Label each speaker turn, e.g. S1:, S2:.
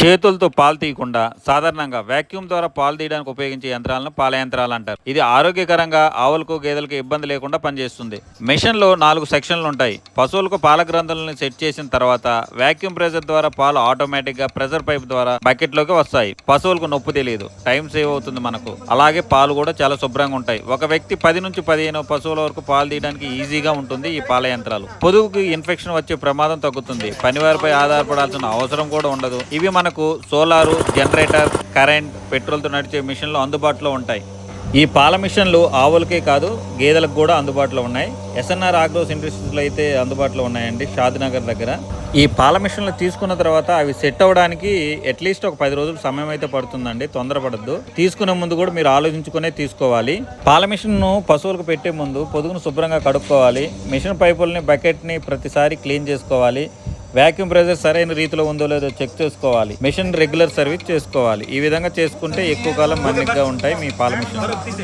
S1: చేతులతో పాలు తీయకుండా సాధారణంగా వాక్యూమ్ ద్వారా పాలు తీయడానికి ఉపయోగించే యంత్రాలను పాల యంత్రాలు అంటారు. ఇది ఆరోగ్యకరంగా ఆవులకు గేదెలకు ఇబ్బంది లేకుండా పనిచేస్తుంది. మెషిన్లో నాలుగు సెక్షన్లు ఉంటాయి. పశువులకు పాల గ్రంథులను సెట్ చేసిన తర్వాత వాక్యూమ్ ప్రెజర్ ద్వారా పాలు ఆటోమేటిక్గా ప్రెజర్ పైప్ ద్వారా బకెట్లోకి వస్తాయి. పశువులకు నొప్పి తెలియదు. టైం సేవ్ అవుతుంది మనకు. అలాగే పాలు కూడా చాలా శుభ్రంగా ఉంటాయి. ఒక వ్యక్తి పది నుంచి పదిహేను పశువుల వరకు పాలు తీయడానికి ఈజీగా ఉంటుంది ఈ పాల యంత్రాలు పొదుగుకి ఇన్ఫెక్షన్ వచ్చే ప్రమాదం తగ్గుతుంది. పనివారిపై ఆధారపడాల్సిన అవసరం కూడా ఉండదు. ఇవి మన మనకు సోలారు జనరేటర్ కరెంట్ పెట్రోల్తో నడిచే మిషన్లు అందుబాటులో ఉంటాయి. ఈ పాల మిషన్లు ఆవులకే కాదు గేదెలకు కూడా అందుబాటులో ఉన్నాయి. ఎస్ఎన్ఆర్ ఆగ్రోస్ ఇండస్ట్రీస్లో అయితే అందుబాటులో ఉన్నాయండి షాద్నగర్ దగ్గర. ఈ పాల మిషన్లు తీసుకున్న తర్వాత అవి సెట్ అవ్వడానికి అట్లీస్ట్ ఒక పది రోజులు సమయం అయితే పడుతుందండి తొందరపడద్దు. తీసుకునే ముందు కూడా మీరు ఆలోచించుకునే తీసుకోవాలి. పాల మిషన్ను పశువులకు పెట్టే ముందు పొదుగును శుభ్రంగా కడుక్కోవాలి. మిషన్ పైపుల్ని బకెట్ని ప్రతిసారి క్లీన్ చేసుకోవాలి. వ్యాక్యూమ్ ప్రెజర్ సరైన రీతిలో ఉందో లేదో చెక్ చేసుకోవాలి. మిషన్ రెగ్యులర్ సర్వీస్ చేసుకోవాలి. ఈ విధంగా చేసుకుంటే ఎక్కువ కాలం మన్నిగ్గా ఉంటాయి మీ పాల మిషన్.